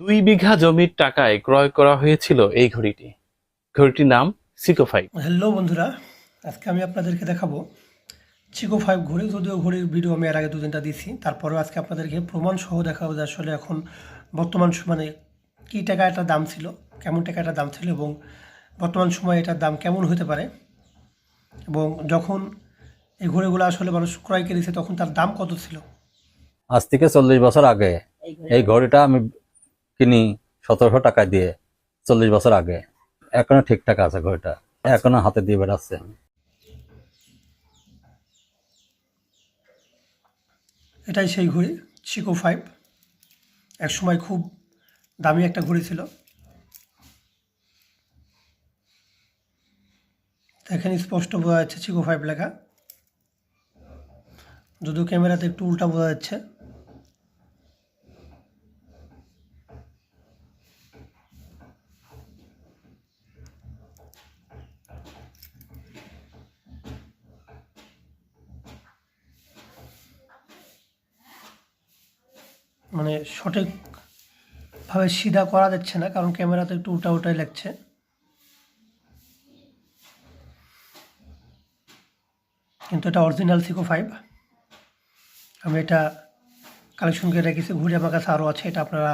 দুই বিঘা জমির টাকায় ক্রয় করা হয়েছিল এই ঘড়িটি। ঘড়িটির নাম সিকো ফাইভ হ্যালো বন্ধুরা আজকে আমি আপনাদেরকে দেখাবো চিকো ফাইভ ঘড়ি। যদিও ঘড়ির ভিডিও আমি এর আগে দুদিনটা দিয়েছি তারপরেও আজকে আপনাদেরকে প্রমাণ সহ দেখাবো যে আসলে এখন বর্তমান সময় মানে কী টাকা এটার দাম ছিল কেমন টাকা এটার দাম ছিল এবং বর্তমান সময়ে এটার দাম কেমন হতে পারে। এবং যখন এই ঘড়িগুলো আসলে মানুষ ক্রয় করেছে তখন তার দাম কত ছিল? আজ থেকে চল্লিশ বছর আগে এই ঘড়িটা আমি কিনি সতেরোশো টাকা দিয়ে চল্লিশ বছর আগে। এখনও ঠিকঠাক আছে ঘড়িটা। এখনও হাতে দিয়ে বেড়াচ্ছে। এটাই সেই ঘড়ি চিকো ফাইভ এক সময় খুব দামি একটা ঘড়ি ছিল। এখানে স্পষ্ট বোঝা যাচ্ছে চিকো ফাইভ লেখা। যদিও ক্যামেরাতে একটু উল্টা বোঝা যাচ্ছে। মানে সঠিকভাবে সিধা করা যাচ্ছে না, কারণ ক্যামেরাতে একটু উল্টা উল্টাই লাগছে। কিন্তু এটা অরিজিনাল সিকো ফাইভ আমি এটা কালেকশন করে রেখেছি, ঘুরে আমার কাছে আরও আছে, এটা আপনারা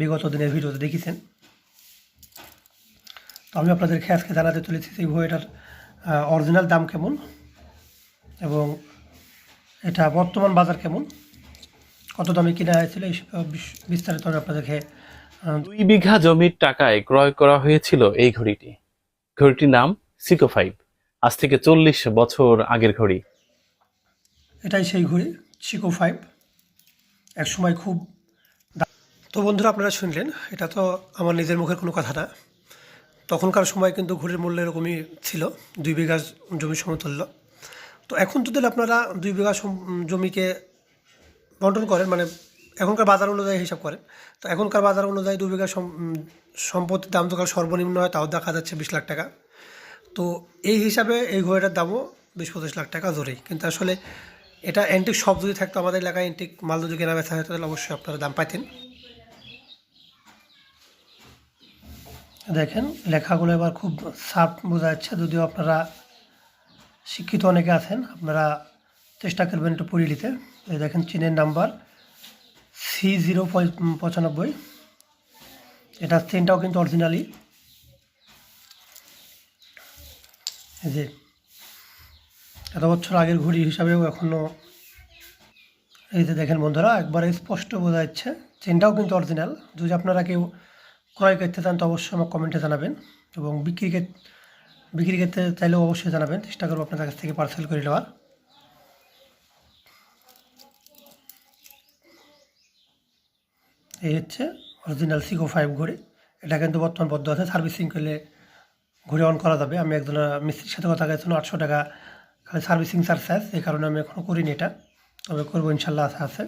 বিগত দিনের ভিডিওতে দেখেছেন। তো আমি আপনাদেরকে আজকে জানাতে চলেছি সেই এই বইটার অরিজিনাল দাম কেমন এবং এটা বর্তমান বাজার কেমন। কত দামে কিনা হয়েছিল এই বিস্তারিত আমি আপনাদেরকে দুই বিঘা জমির টাকায় ক্রয় করা হয়েছিল এই ঘড়িটি। ঘড়িটির নাম সিকো ফাইভ আজ থেকে চল্লিশ বছর আগের ঘড়ি। এটাই সেই ঘড়ি সিকো ফাইভ এক সময় খুব তো বন্ধুরা আপনারা শুনলেন এটা তো আমার নিজের মুখের কোনো কথা না। তখনকার সময় কিন্তু ঘড়ির মূল্য এরকমই ছিল দুই বিঘা জমি সমতুল্য। তো এখন যদি আপনারা দুই বিঘা জমিকে বন্টন করেন মানে এখনকার বাজার অনুযায়ী হিসাব করেন। তো এখনকার বাজার অনুযায়ী দু বিঘা সম- সম্পত্তির দাম তো কাল সর্বনিম্ন হয়, তাও দেখা যাচ্ছে বিশ লাখ টাকা। তো এই হিসাবে এই ঘড়িটার দামও বিশ পঁচিশ লাখ টাকা জোরেই কিন্তু আসলে এটা অ্যান্টিক শপ যদি থাকতো আমাদের এলাকায় অ্যান্টিক মাল যদি কেনা বেচা হতো, তাহলে অবশ্যই আপনারা দাম পাইতেন। দেখেন, লেখাগুলো এবার খুব সাফ বোঝা যাচ্ছে। যদিও আপনারা শিক্ষিত অনেকে আছেন, আপনারা চেষ্টা করবেন একটু পড়ে নিতে এই দেখেন চীনের নাম্বার সি জিরো পঁচানব্বই। এটা চেনটাও কিন্তু অরিজিনালি যে, এত বছর আগের ঘড়ি হিসাবেও এখনও এই যে দেখেন বন্ধুরা, একবারে স্পষ্ট বোঝা যাচ্ছে। চেনটাও কিন্তু অরিজিনাল যদি আপনারা কেউ ক্রয় করতে চান, তো অবশ্যই আমার কমেন্টে জানাবেন এবং বিক্রি বিক্রি করতে চাইলেও অবশ্যই জানাবেন। চেষ্টা করব আপনাদের কাছ থেকে পার্সেল করে নেওয়ার। এই হচ্ছে অরিজিনাল সিকো ফাইভ ঘড়ি। এটা কিন্তু বর্তমান বদ্ধ আছে। সার্ভিসিং করলে ঘুরে অন করা যাবে। আমি একজন মিস্ত্রির সাথে কথা গেছিলাম আটশো টাকা খালি সার্ভিসিং চার্জ আছে। এই কারণে আমি এখনও করিনি এটা। তবে করব ইনশাল্লাহ আছে।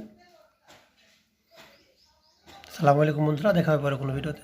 সালামু আলাইকুম বন্ধুরা, দেখা হবে পরে কোনো ভিডিওতে।